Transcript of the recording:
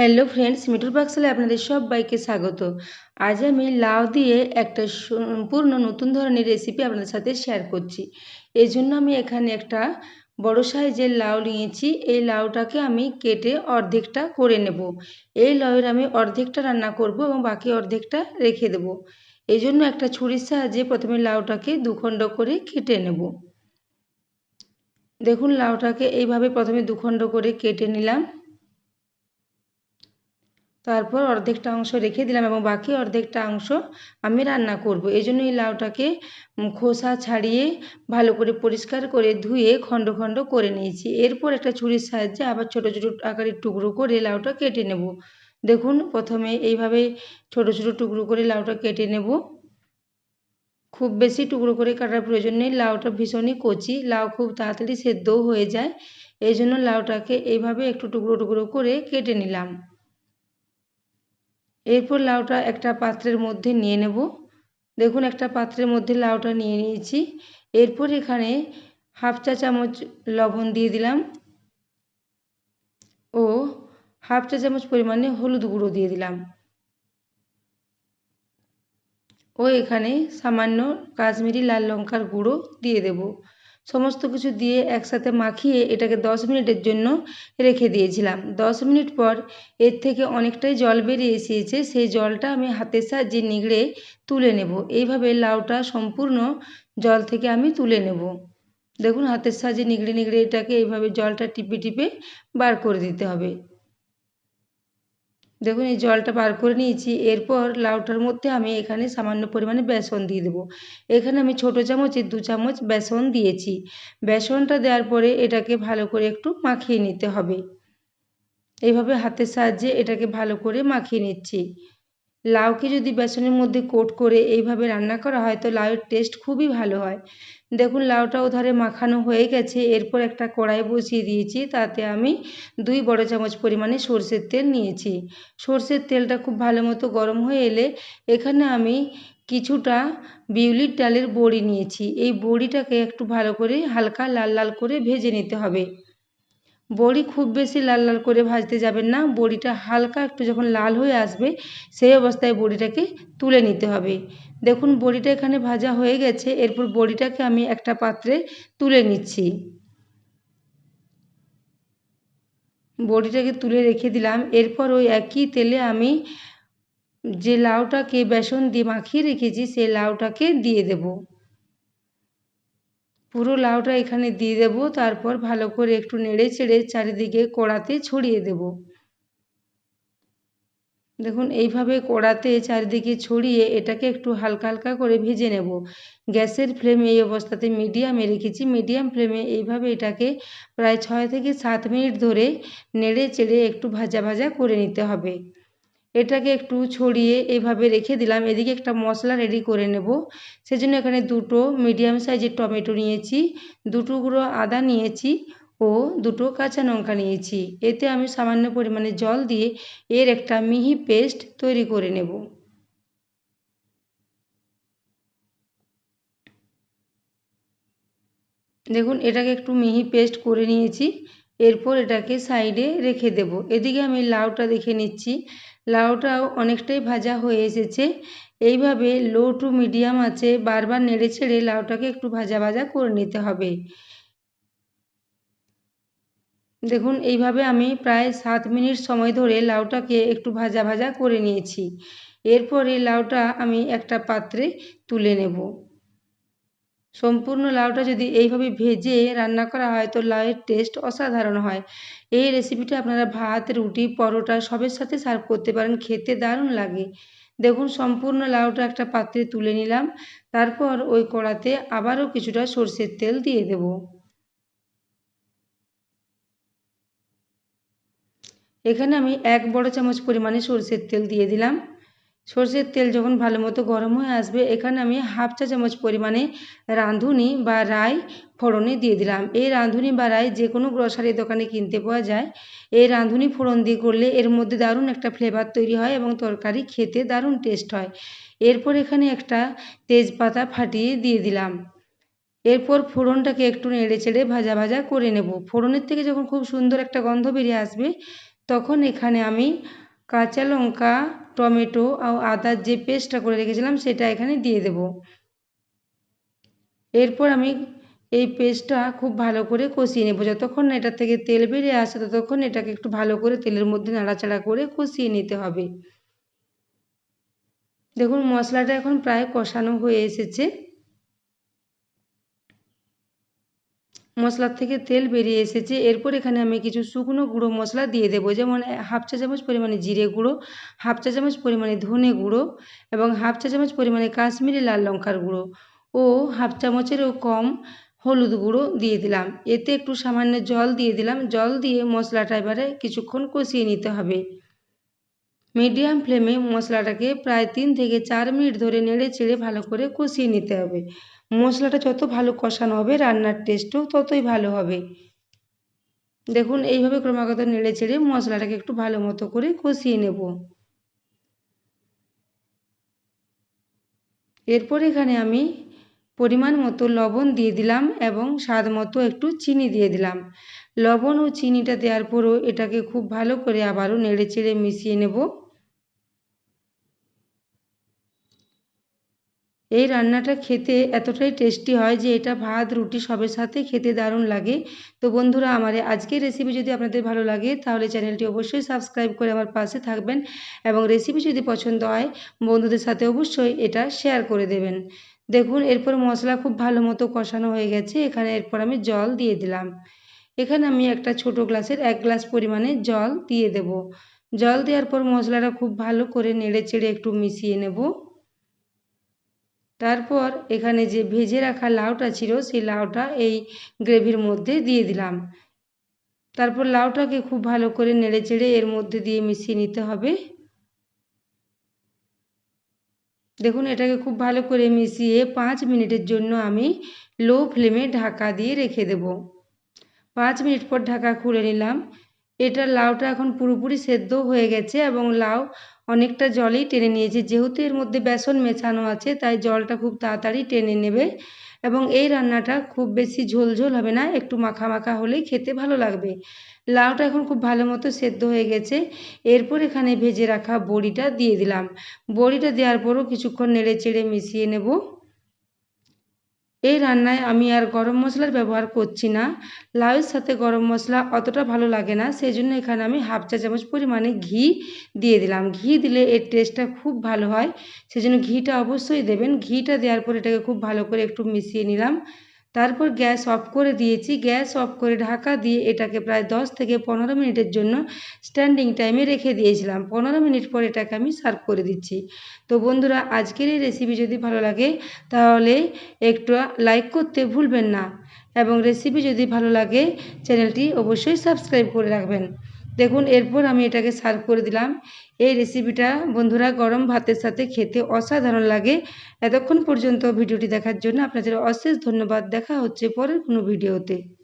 Hello friends মিঠুর পাকশালে আপনাদের সবাইকে স্বাগত। আজ আমি লাউ দিয়ে একটা সম্পূর্ণ নতুন ধরনের রেসিপি আপনাদের সাথে শেয়ার করছি। এই জন্য আমি এখানে একটা বড় সাইজের লাউ নিয়েছি। এই লাউটাকে আমি কেটে অর্ধেকটা করে নেব। এই লাউয়ের আমি অর্ধেকটা রান্না করব এবং বাকি অর্ধেকটা রেখে দেব। এই জন্য একটা ছুরির সাহায্যে প্রথমে লাউটাকে দুখণ্ড করে কেটে নেব। দেখুন, লাউটাকে এইভাবে প্রথমে দুখণ্ড করে কেটে নিলাম। তারপর অর্ধেকটা অংশ রেখে দিলাম এবং বাকি অর্ধেকটা অংশ আমি রান্না করব। এই জন্য এই লাউটাকে খোসা ছাড়িয়ে ভালো করে পরিষ্কার করে ধুয়ে খণ্ড খণ্ড করে নিয়েছি। এরপর একটা ছুরির সাহায্যে আবার ছোট ছোট আকারের টুকরো করে লাউটা কেটে নেব। দেখুন, প্রথমে এইভাবে ছোট ছোট টুকরো করে লাউটা কেটে নেব। খুব বেশি টুকরো করে কাটার প্রয়োজন নেই, লাউটা ভীষণই কচি, লাউ খুব তাড়াতাড়ি সেদ্ধও হয়ে যায়। এই জন্য লাউটাকে এইভাবে একটু টুকরো টুকরো করে কেটে নিলাম। এরপর লাউটা একটা পাত্রের মধ্যে নিয়ে নেব। দেখুন, একটা পাত্রের মধ্যে লাউটা নিয়ে নিয়েছি। এরপর এখানে হাফ চা চামচ লবণ দিয়ে দিলাম ও হাফ চা চামচ পরিমাণে হলুদ গুঁড়ো দিয়ে দিলাম। ও এখানে সামান্য কাশ্মীরি লাল লঙ্কার গুঁড়ো দিয়ে দেব। সমস্ত কিছু দিয়ে একসাথে মাখিয়ে এটাকে দশ মিনিটের জন্য রেখে দিয়েছিলাম। দশ মিনিট পর এর থেকে অনেকটাই জল বেরিয়ে এসেছে, সেই জলটা আমি হাতের সাহায্যে নিগড়ে তুলে নেব। এইভাবে লাউটা সম্পূর্ণ জল থেকে আমি তুলে নেব। দেখুন, হাতের সাহায্যে নিগড়ে নিগড়ে এটাকে এইভাবে জলটা টিপে টিপে বার করে দিতে হবে। দেখুন, এই জলটা বার করে নিয়েছি। এরপর লাউটার মধ্যে আমি এখানে সামান্য পরিমাণে বেসন দিয়ে দেবো। এখানে আমি ছোটো চামচে দু চামচ বেসন দিয়েছি। বেসনটা দেওয়ার পরে এটাকে ভালো করে একটু মাখিয়ে নিতে হবে। এইভাবে হাতের সাহায্যে এটাকে ভালো করে মাখিয়ে নিচ্ছি। লাউকে যদি বেসনের মধ্যে কোট করে এইভাবে রান্না করা হয়, তো লাউয়ের টেস্ট খুবই ভালো হয়। দেখুন, লাউটা ওধারে মাখানো হয়ে গেছে। এরপর একটা কড়াই বসিয়ে দিয়েছি, তাতে আমি দুই বড় চামচ পরিমাণে সর্ষের তেল নিয়েছি। সর্ষের তেলটা খুব ভালো মতো গরম হয়ে এলে এখানে আমি কিছুটা বিউলির ডালের বড়ি নিয়েছি। এই বড়িটাকে একটু ভালো করে হালকা লাল লাল করে ভেজে নিতে হবে। বড়ি খুব বেশি লাল লাল করে ভাজতে যাবেন না। বড়িটা হালকা একটু যখন লাল হয়ে আসবে, সেই অবস্থায় বড়িটাকে তুলে নিতে হবে। দেখুন, বড়িটা এখানে ভাজা হয়ে গেছে। এরপর বড়িটাকে আমি একটা পাত্রে তুলে নিচ্ছি। বড়িটাকে তুলে রেখে দিলাম। এরপর ওই একই তেলে আমি যে লাউটাকে বেসন দিয়ে মাখিয়ে রেখেছি, সেই লাউটাকে দিয়ে দেবো। পুরো লাউটা এখানে দিয়ে দেব, তারপর ভালো করে একটু নেড়ে চেড়ে চারিদিকে কড়াতে ছড়িয়ে দেব। দেখুন, এইভাবে কড়াতে চারিদিকে ছড়িয়ে এটাকে একটু হালকা হালকা করে ভেজে নেব। গ্যাসের ফ্লেম এই অবস্থাতে মিডিয়ামে রেখেছি। মিডিয়াম ফ্লেমে এইভাবে এটাকে প্রায় ছয় থেকে সাত মিনিট ধরে নেড়ে চেড়ে একটু ভাজা ভাজা করে নিতে হবে। এটাকে একটু ছড়িয়ে এভাবে রেখে দিলাম। এদিকে একটা মশলা রেডি করে নেব। সেজন্য এখানে দুটো মিডিয়াম সাইজের টমেটো নিয়েছি, দুটো গুঁড়ো আদা নিয়েছি ও দুটো কাঁচা লঙ্কা নিয়েছি। এতে আমি সামান্য পরিমাণে জল দিয়ে এর একটা মিহি পেস্ট তৈরি করে নেব। দেখুন, এটাকে একটু মিহি পেস্ট করে নিয়েছি। এরপর এটাকে সাইডে রেখে দেব। এদিকে আমি লাউটা দেখে নিচ্ছি। লাউটাও অনেকটাই ভাজা হয়ে এসেছে। এইভাবে লো টু মিডিয়াম আছে, বারবার নেড়ে ছেড়ে লাউটাকে একটু ভাজা ভাজা করে নিতে হবে। দেখুন, এইভাবে আমি প্রায় সাত মিনিট সময় ধরে লাউটাকে একটু ভাজা ভাজা করে নিয়েছি। এরপরে লাউটা আমি একটা পাত্রে তুলে নেব। সম্পূর্ণ লাউটা যদি এইভাবে ভেজে রান্না করা হয় তো লাউয়ের টেস্ট অসাধারণ হয়। এই রেসিপিটা আপনারা ভাত, রুটি, পরোটা সবের সাথে সার্ভ করতে পারেন, খেতে দারুণ লাগে। দেখুন, সম্পূর্ণ লাউটা একটা পাত্রে তুলে নিলাম, তারপর ওই কড়াতে আবারও কিছুটা সর্ষের তেল দিয়ে দেব। এখানে আমি এক বড় চামচ পরিমাণে সর্ষের তেল দিয়ে দিলাম। সর্ষের তেল যখন ভালো মতো গরম হয়ে আসবে, এখানে আমি হাফ চা চামচ পরিমাণে রাঁধুনি বা রাই ফোড়নে দিয়ে দিলাম। এই রাঁধুনি বা রাই যে কোনো গ্রসারি দোকানে কিনতে পাওয়া যায়। এই রাঁধুনি ফোড়ন দিয়ে করলে এর মধ্যে দারুণ একটা ফ্লেভার তৈরি হয় এবং তরকারি খেতে দারুণ টেস্ট হয়। এরপর এখানে একটা তেজপাতা ফাটিয়ে দিয়ে দিলাম। এরপর ফোড়নটাকে একটু নেড়ে চেড়ে ভাজা ভাজা করে নেব। ফোড়নের থেকে যখন খুব সুন্দর একটা গন্ধ বেরিয়ে আসবে, তখন এখানে আমি কাঁচা লঙ্কা টমেটো আর আদার যে পেস্টটা করে রেখেছিলাম, সেটা এখানে দিয়ে দেব। এরপর আমি এই পেস্টটা খুব ভালো করে কষিয়ে নেব। যতক্ষণ না এটা থেকে তেল বেরিয়ে আসে, ততক্ষণ এটাকে একটু ভালো করে তেলের মধ্যে নাড়াচাড়া করে কষিয়ে নিতে হবে। দেখুন, মশলাটা এখন প্রায় কষানো হয়ে এসেছে। মশলার থেকে তেল বেরিয়ে এসেছে। এরপর এখানে আমি কিছু শুকনো গুঁড়ো মশলা দিয়ে দেবো। যেমন হাফ চা চামচ পরিমাণে জিরে গুঁড়ো, হাফ চা চামচ পরিমাণে ধনে গুঁড়ো এবং হাফ চা চামচ পরিমাণে কাশ্মীরি লাল লঙ্কার গুঁড়ো ও হাফ চামচেরও কম হলুদ গুঁড়ো দিয়ে দিলাম। এতে একটু সামান্য জল দিয়ে দিলাম। জল দিয়ে মশলাটা এবারে কিছুক্ষণ কষিয়ে নিতে হবে। মিডিয়াম ফ্লেমে মশলাটাকে প্রায় তিন থেকে চার মিনিট ধরে নেড়ে চেড়ে ভালো করে কষিয়ে নিতে হবে। মশলাটা যত ভালো কষানো হবে, রান্নার টেস্টও ততই ভালো হবে। দেখুন, এইভাবে ক্রমাগত নেড়ে চেড়ে মশলাটাকে একটু ভালো মতো করে কষিয়ে নেব। এরপর এখানে আমি পরিমাণ মতো লবণ দিয়ে দিলাম এবং স্বাদ মতো একটু চিনি দিয়ে দিলাম। লবণ ও চিনিটা দেওয়ার পরও এটাকে খুব ভালো করে আবারও নেড়ে চেড়ে মিশিয়ে নেব। এই রান্নাটা খেতে এতটাই টেস্টি হয় যে এটা ভাত, রুটি সবের সাথে খেতে দারুণ লাগে। তো বন্ধুরা, আমার আজকের রেসিপি যদি আপনাদের ভালো লাগে, তাহলে চ্যানেলটি অবশ্যই সাবস্ক্রাইব করে আমার পাশে থাকবেন এবং রেসিপি যদি পছন্দ হয়, বন্ধুদের সাথে অবশ্যই এটা শেয়ার করে দেবেন। দেখুন, এরপর মশলা খুব ভালো মতো কষানো হয়ে গেছে। এখানে এরপর আমি জল দিয়ে দিলাম। এখানে আমি একটা ছোট গ্লাসের এক গ্লাস পরিমাণে জল দিয়ে দেব। জল দেওয়ার পর মশলাটা খুব ভালো করে নেড়ে চেড়ে একটু মিশিয়ে নেব। তারপর এখানে যে ভেজে রাখা লাউটা ছিল, সেই লাউটা এই গ্রেভির মধ্যে দিয়ে দিলাম। তারপর লাউটাকে খুব ভালো করে নেড়ে চেড়ে এর মধ্যে দিয়ে মিশিয়ে নিতে হবে। দেখুন, এটাকে খুব ভালো করে মিশিয়ে পাঁচ মিনিটের জন্য আমি লো ফ্লেমে ঢাকা দিয়ে রেখে দেব। পাঁচ মিনিট পর ঢাকা খুলে নিলাম। এটা লাউটা এখন পুরোপুরি সেদ্ধ হয়ে গেছে এবং লাউ অনেকটা জলই টেনে নিয়েছে। যেহেতু এর মধ্যে বেসন মেশানো আছে, তাই জলটা খুব তাড়াতাড়ি টেনে নেবে এবং এই রান্নাটা খুব বেশি ঝোলঝোল ঝোল হবে না, একটু মাখা মাখা হলেই খেতে ভালো লাগবে। লাউটা এখন খুব ভালো মতো সেদ্ধ হয়ে গেছে। এরপর এখানে ভেজে রাখা বড়িটা দিয়ে দিলাম। বড়িটা দেওয়ার পরও কিছুক্ষণ নেড়ে চেড়ে মিশিয়ে নেব। এই রান্নায় আমি আর গরম মশলার ব্যবহার করছি না। লাউয়ের সাথে গরম মশলা অতটা ভালো লাগে না সেই জন্য এখানে আমি হাফ চা চামচ পরিমাণে ঘি দিয়ে দিলাম। ঘি দিলে এর টেস্টটা খুব ভালো হয়, সেজন্য ঘিটা অবশ্যই দেবেন। ঘিটা দেওয়ার পর এটাকে খুব ভালো করে একটু মিশিয়ে নিলাম। তারপর গ্যাস অফ করে দিয়েছি। গ্যাস অফ করে ঢাকা দিয়ে এটাকে প্রায় দশ থেকে পনেরো মিনিটের জন্য স্ট্যান্ডিং টাইমে রেখে দিয়েছিলাম। পনেরো মিনিট পর এটাকে আমি সার্ভ করে দিচ্ছি। তো বন্ধুরা, আজকের এই রেসিপি যদি ভালো লাগে, তাহলে একটু লাইক করতে ভুলবেন না। এবং রেসিপি যদি ভালো লাগে চ্যানেলটি অবশ্যই সাবস্ক্রাইব করে রাখবেন। দেখুন, এরপর আমি এটাকে সার্ভ করে দিলাম। এই রেসিপিটা বন্ধুরা গরম ভাতের সাথে খেতে অসাধারণ লাগে। এতক্ষণ পর্যন্ত ভিডিওটি দেখার জন্য আপনাদের অশেষ ধন্যবাদ। দেখা হচ্ছে পরের কোনো ভিডিওতে।